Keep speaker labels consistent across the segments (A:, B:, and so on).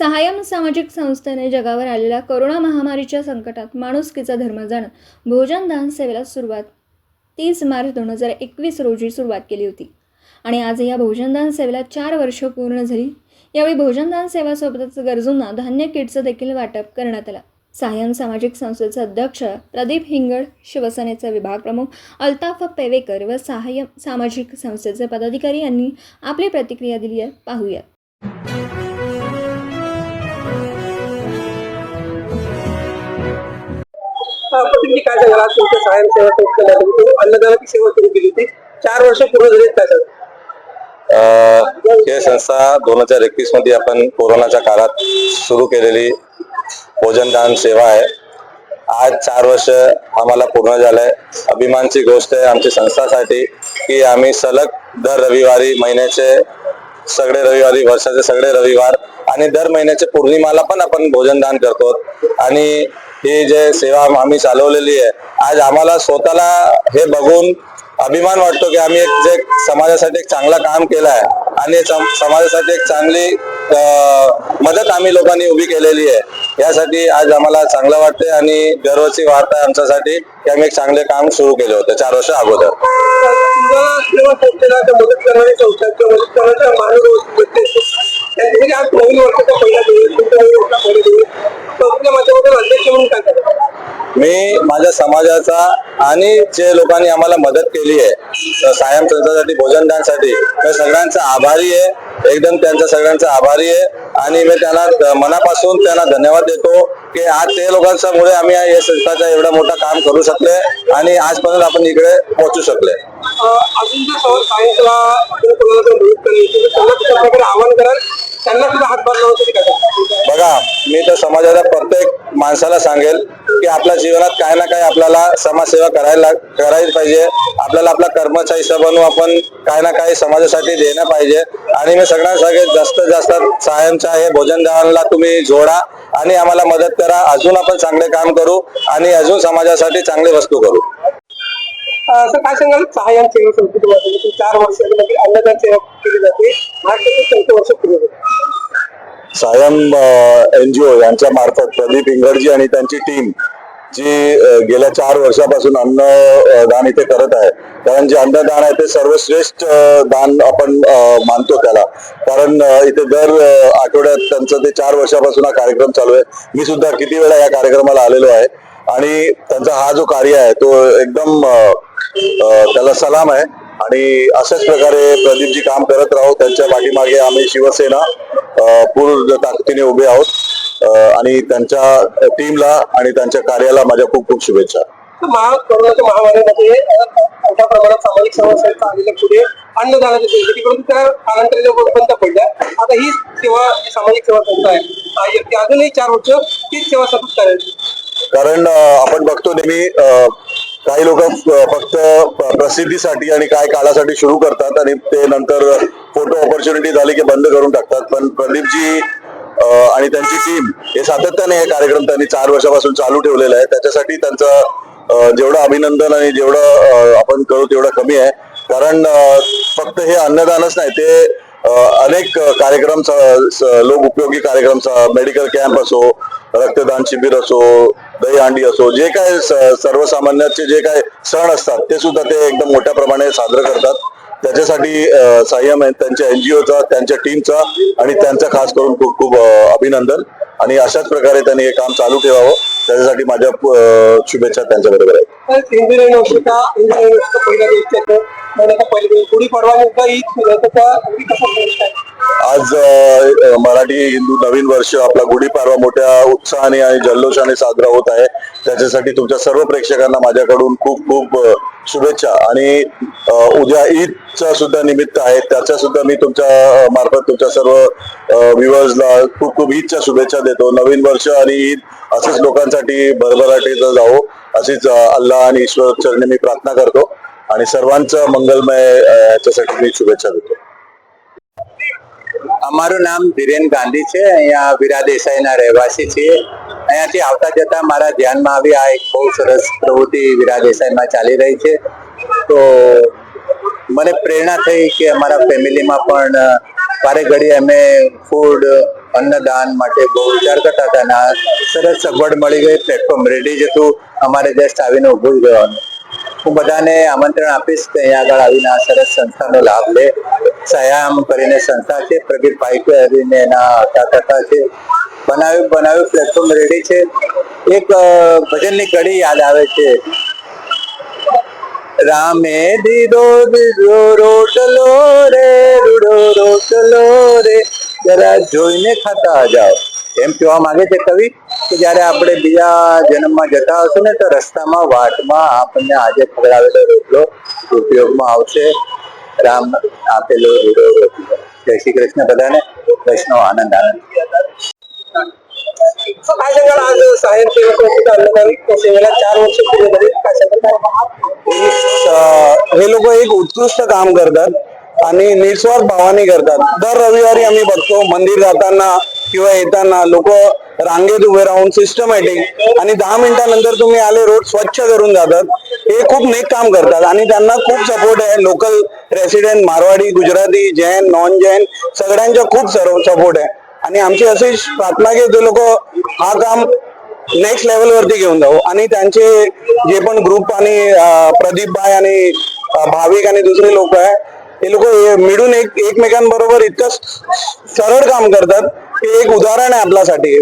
A: सहाय्यम सामाजिक संस्थेने जगावर आलेल्या कोरोना महामारीच्या संकटात माणुसकीचा धर्म जाणत भोजन दान सेवेला सुरुवात तीस मार्च दोन हजार एकवीस रोजी सुरुवात केली होती. आणि आज या भोजनदान सेवेला चार वर्ष पूर्ण झाली. यावेळी भोजनदान सेवासोबतच गरजूंना धान्य किटचं देखील वाटप करण्यात आलं. सायम सामाजिक संस्थेचे अध्यक्ष प्रदीप हिंगड शिवसेनेचे विभाग प्रमुख अल्ताफ पेवेकर व सहाय्य सामाजिक संस्थेचे पदाधिकारी यांनी आपली प्रतिक्रिया दिली आहे. पाहूयात
B: तुम्ही काय सांगाल? आज तुमच्या स्वयंसेवा संस्थेमध्ये अन्नदानाची सेवा सुरू केली होती. चार वर्ष पूर्ण झाली काय सांगाल?
C: संस्था दोन हजार एकवीसमध्ये आपण कोरोनाच्या काळात सुरू केलेली भोजनदान सेवा आहे. आज चार वर्ष आम्हाला पूर्ण झालंय. अभिमानची गोष्ट आहे आमची संस्थासाठी की आम्ही सलग दर रविवारी महिन्याचे सगळे रविवारी वर्षाचे सगळे रविवार आणि दर महिन्याच्या पौर्णिमाला पण आपण भोजनदान करतो. आणि ही जे सेवा आम्ही चालवलेली आहे. आज आम्हाला स्वतःला हे बघून अभिमान वाटतो की आम्ही एक जे समाजासाठी एक चांगला काम केलं आहे. आणि समाजासाठी एक चांगली मदत आम्ही लोकांनी उभी केलेली आहे. यासाठी आज आम्हाला चांगलं वाटते आणि गर्वाची वार्ता आहे आमच्यासाठी की आम्ही एक चांगले काम सुरू केले होते चार वर्ष अगोदर.
B: तुम्हाला मदत करणारी संस्था त्यांच्यासाठी आज नवीन वर्षाचा पहिला दिवस तुमचा नवीन पहिला दिवस. संस्थेच्या माध्यमातून अध्यक्ष म्हणून काय
C: मी माझ्या समाजाचा आणि जे लोकांनी आम्हाला मदत केली आहे सायम संस्थासाठी भोजनदानसाठी मी सगळ्यांचा आभारी आहे. एकदम त्यांचा सगळ्यांचा आभारी आहे. आणि मी त्यांना मनापासून त्यांना धन्यवाद देतो की आज ते लोकांच्यामुळे आम्ही या संस्थाचा एवढा मोठा काम करू शकले आणि आजपर्यंत आपण इकडे पोहोचू शकले.
B: अजून जे सायन्सला त्यांना प्रकारे कराल त्यांना सुद्धा हातभार लावण्यासाठी काय
C: बघा मी तर समाजाच्या प्रत्येक माणसाला सांगेल की आपल्या जीवनात काय ना काय आपल्याला समाजसेवा करायला करायला पाहिजे. आपल्याला आपला कर्मचारी हिशोबाने आपण काय ना काय समाजासाठी देणं पाहिजे. आणि मी सगळ्यांना सगळ्यात जास्तीत जास्त सायमच्या हे भोजन दानाला तुम्ही जोडा आणि आम्हाला मदत करा. अजून आपण चांगले काम करू आणि अजून समाजासाठी चांगली वस्तू करू.
B: असं काय सांगाल सहाय्यम सेवा संस्थेच्या म्हणजे चार वर्षामध्ये अन्नदान सेवा केली जाते. महाराष्ट्राचे चौथं वर्ष पूर्ण झालं.
C: सायम एनजीओ यांच्या मार्फत प्रदीप इंगडजी आणि त्यांची टीम जी गेल्या चार वर्षापासून अन्न दान इथे करत आहे. कारण जे अन्नदान आहे ते सर्वश्रेष्ठ दान आपण मानतो त्याला. कारण इथे दर आठवड्यात त्यांचं ते चार वर्षापासून हा कार्यक्रम चालू आहे. मी सुद्धा किती वेळा या कार्यक्रमाला आलेलो आहे. आणि त्यांचा हा जो कार्य आहे तो एकदम त्याला सलाम आहे. आणि अशाच प्रकारे प्रदीपजी काम करत राहू. त्यांच्या पाठीमागे आम्ही शिवसेना पूर्ण ताकदीने उभे आहोत. आणि त्यांच्या टीमला आणि त्यांच्या कार्याला माझ्या खूप खूप शुभेच्छा.
B: कोरोनाच्या महामारीमध्ये मोठ्या प्रमाणात सामाजिक समस्यांचा आलेल्या पुढे अन्नदानाच्या सेवेसाठी परंतु त्या कालांतराने बंद पडल्या आता ही सेवा सामाजिक सेवा संस्था आहे. अजूनही चार वर्ष तीच सेवा सतत करायची
C: कारण आपण बघतो नेहमी काही लोक फक्त प्रसिद्धीसाठी आणि काय काळासाठी सुरू करतात आणि ते नंतर फोटो ऑपॉर्च्युनिटी झाली की बंद करून टाकतात. पण प्रदीपजी आणि त्यांची टीम हे सातत्याने हे कार्यक्रम त्यांनी चार वर्षापासून चालू ठेवलेला आहे. त्याच्यासाठी त्यांचं जेवढं अभिनंदन आणि जेवढं आपण करू तेवढं कमी आहे. कारण फक्त हे अन्नदानच नाही ते अनेक कार्यक्रम स- लोक उपयोगी कार्यक्रम मेडिकल कॅम्प असो रक्तदान शिबिर असो दहीहंडी असो जे काय सर्वसामान्याचे जे काय सण असतात ते सुद्धा ते एकदम मोठ्या प्रमाणे साजरं करतात. त्याच्यासाठी अ, संयम आहे त्यांच्या एनजीओचा त्यांच्या टीमचा आणि त्यांचा खास करून खूप खूप अभिनंदन. आणि अशाच प्रकारे त्यांनी हे काम चालू ठेवावं. त्याच्यासाठी माझ्या शुभेच्छा त्यांच्याबरोबर आहेत.
B: तर इंजिनिअरिंग वर्षाचा इंजिनिअरिंग वर्षाचा पहिला दिवस येतो महिन्याचा पहिला दिवस गुढीपाडवा नेमका ईद त्याचा अगदी कसा संदेश आहे
C: आज मराठी हिंदू नवीन वर्ष आपला गुढीपाडवा मोठ्या उत्साहाने आणि जल्लोषाने साजरा होत आहे. त्याच्यासाठी तुमच्या सर्व प्रेक्षकांना माझ्याकडून खूप खूप शुभेच्छा. आणि उद्या ईदचा सुद्धा निमित्त आहे. त्याच्या सुद्धा मी तुमच्या मार्फत तुमच्या सर्व व्ह्युअर्सला खूप खूप ईदच्या शुभेच्छा देतो. नवीन वर्ष आणि ईद असंच लोकांसाठी भरभराटीचं जावो अशीच अ, अल्लाह आणि ईश्वर चरणी मी प्रार्थना करतो आणि सर्वांचं મંગલમય અ, याच्यासाठी मी શુભેચ્છા દેતો
D: અમારું નામ ધીરેન ગાંધી છે અહીંયા વીરા દેસાઈના રહેવાસી છીએ અહીંયાથી આવતા જતા મારા ધ્યાનમાં આવી આ એક બહુ સરસ પ્રવૃત્તિ વીરા દેસાઈમાં ચાલી રહી છે તો મને પ્રેરણા થઈ કે અમારા ફેમિલીમાં પણ વારે ઘડી અમે ફૂડ અન્નદાન માટે બહુ વિચાર કરતા હતા અને સરસ સગવડ મળી ગઈ પ્લેટફોર્મ રેડી જ હતું. અમારે જસ્ટ આવીને ઊભું જ હું બધાને આમંત્રણ આપીશ કે અહીંયા આગળ આવીને આ સરસ સંસ્થાનો લાભ લે. સયામ કરીને સંસ્થા છે પ્રગીતભાઈ કરીને એના કરતા છે. બનાવ્યું બનાવ્યું પ્લેટફોર્મ રેડી છે. એક ભજનની કડી યાદ આવે છે. રામે દીધો દીધો, રોટલો રે, રૂડો રોટલો રે. ત્યારે જોઈને ખાતા જાઓ. એમ કહેવા માંગે છે કવિ કે જ્યારે આપણે બીજા જન્મમાં જતા હશું ને તો રસ્તામાં વાટમાં આપણને આજે ખવડાવેલો રોટલો ઉપયોગમાં આવશે. રામ આપેલો રૂડો રોટલો. જય શ્રી કૃષ્ણ બધાને. વૈષ્ણવ આનંદ આનંદ.
E: એ લોકો એક ઉત્કૃષ્ટ કામ કરતા. आणि निस्वार्थ भावाने करतात. दर रविवारी आम्ही बघतो मंदिर जाताना किंवा येताना लोक रांगेत उभे राहून सिस्टमॅटिक आणि दहा मिनिटानंतर तुम्ही आले रोड स्वच्छ करून जातात. हे खूप नेक काम करतात आणि त्यांना खूप सपोर्ट आहे. Local resident Marwari Gujarati Jain non Jain सगळ्यांचा खूप सर्व सपोर्ट आहे. आणि आमची अशी प्रार्थना की ते लोक हा काम नेक्स्ट लेवलवरती घेऊन जाऊ आणि त्यांचे जे पण ग्रुप आणि प्रदीप भाई आणि भाविक आणि दुसरे लोक आहे ते लोक मिळून एक एकमेकांबरोबर इतकं सरळ काम करतात. ते एक उदाहरण आहे आपल्यासाठी.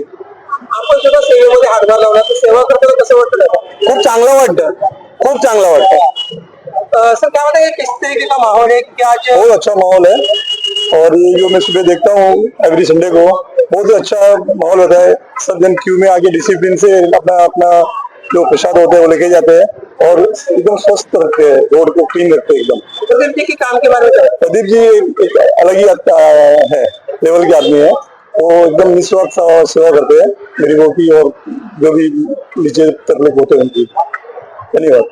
B: आपण सुद्धा सेवेमध्ये हातभार लावला तर सेवा करताना कसं वाटतं?
E: खूप चांगलं वाटतं. खूप चांगलं वाटतं.
B: सर क्या बताएँगे किस तरीके का माहौल है आज
E: बहुत अच्छा माहौल है और ये जो मैं सुबह देखता हूँ एवरी संडे को बहुत ही अच्छा माहौल होता है. सब जन क्यू में आके डिसिप्लिन से अपना अपना जो प्रसाद होते हैं वो लेके जाते हैं. और एकदम स्वस्थ रखते हैं रोड को क्लीन रखते हैं एकदम।
B: प्रदीप जी के काम के बारे में
E: प्रदीप जी एक अलग ही है लेवल के आदमी है। वो एकदम निस्वार्थ सेवा सेवा करते हैं गरीबों की और जो भी नीचे तकलीफ़ होते हैं उनकी। धन्यवाद।